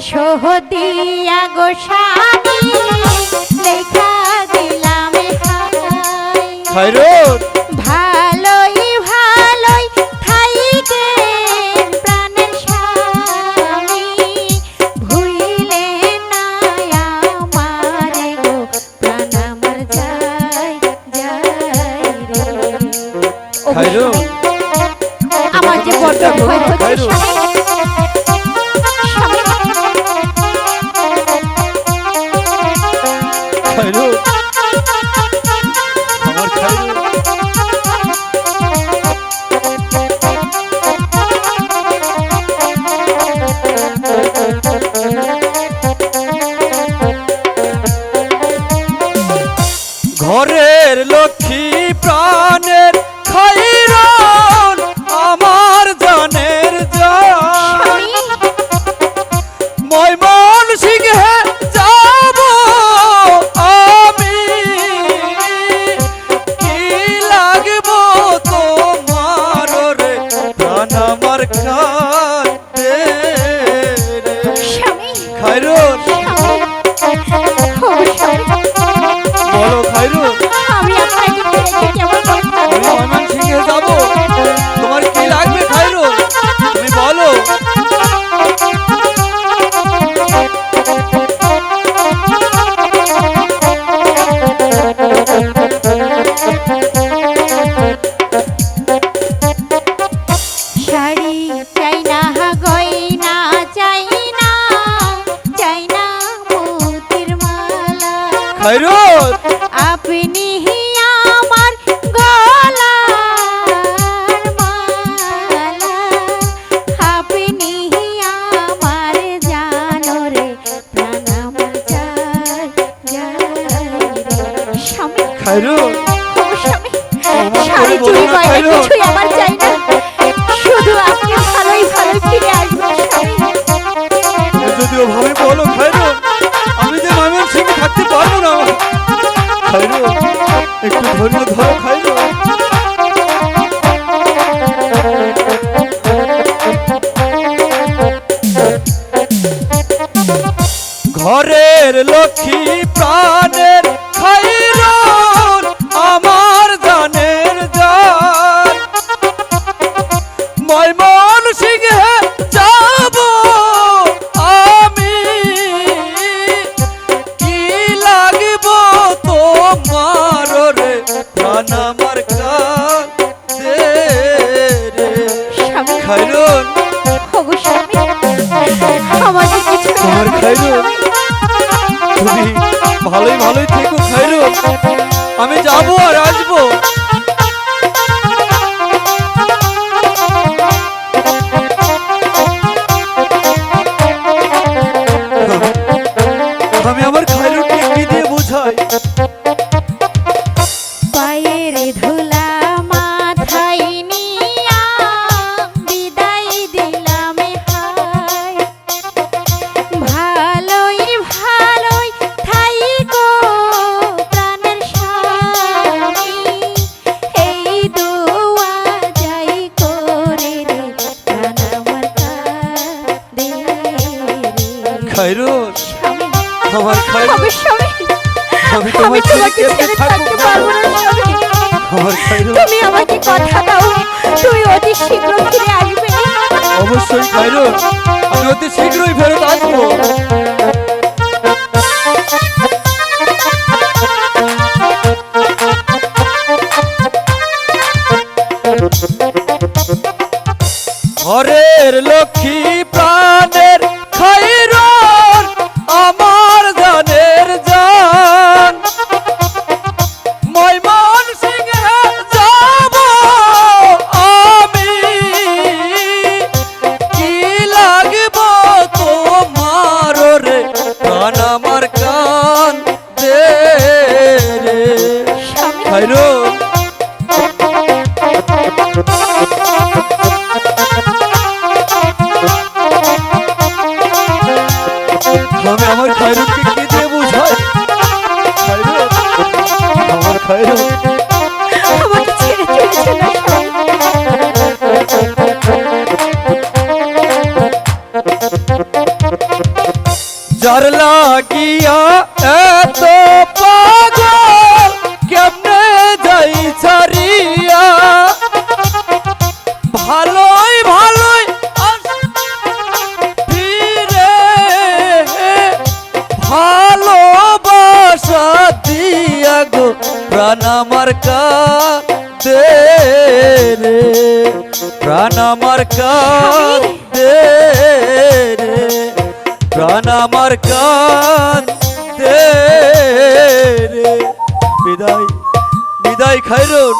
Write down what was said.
সহদিয়া গো স্বামী লেখা দিলাম ভালোই ভালোই থাইকে প্রাণের স্বামী ভুইলে না আমারে গো প্রাণ আমার যায় যায় রে। আমার যে বড্ড ভয় হচ্ছে খাইরুন আপনি আমার মালা। আপনি আমার জানো রে স্বামী খাইরুন স্বামী শাড়ি চুরি। কিছুই আমার চাই না। ঘরের লক্ষ্মী প্রাণের খাইরুন আমার জানের জান ময়মন সিংহে যাব আমি। কি লাগব তোমার রে প্রাণ আমার স্বামী। খাইরুন। তোমার খাইরুন। ভালোই ভালোই থেকো খাইরুন আমি যাব আর আসব। স্বামী আমার স্বামী আমি তোমার ছেলে তোমাকে কেমনে ছেড়ে থাকতে পারব না আমার খাইরুন তুমি আমাকে কথা দাও তুমি অতি শীঘ্র ফিরে আসবে। অবশ্যই খাইরুন আমি অতি শীঘ্রই ফেরত আসব। ঘরের লক্ষ্মী যার লাগিয়া এত পাগল, কেমনে যাই ছাড়িয়া? ভালোই ভালোই ফিরে ভালোবাসা দিয়া গো, প্রাণ আমার আমার কাঁদে আমার কান বিদায় বিদায় খাইরুন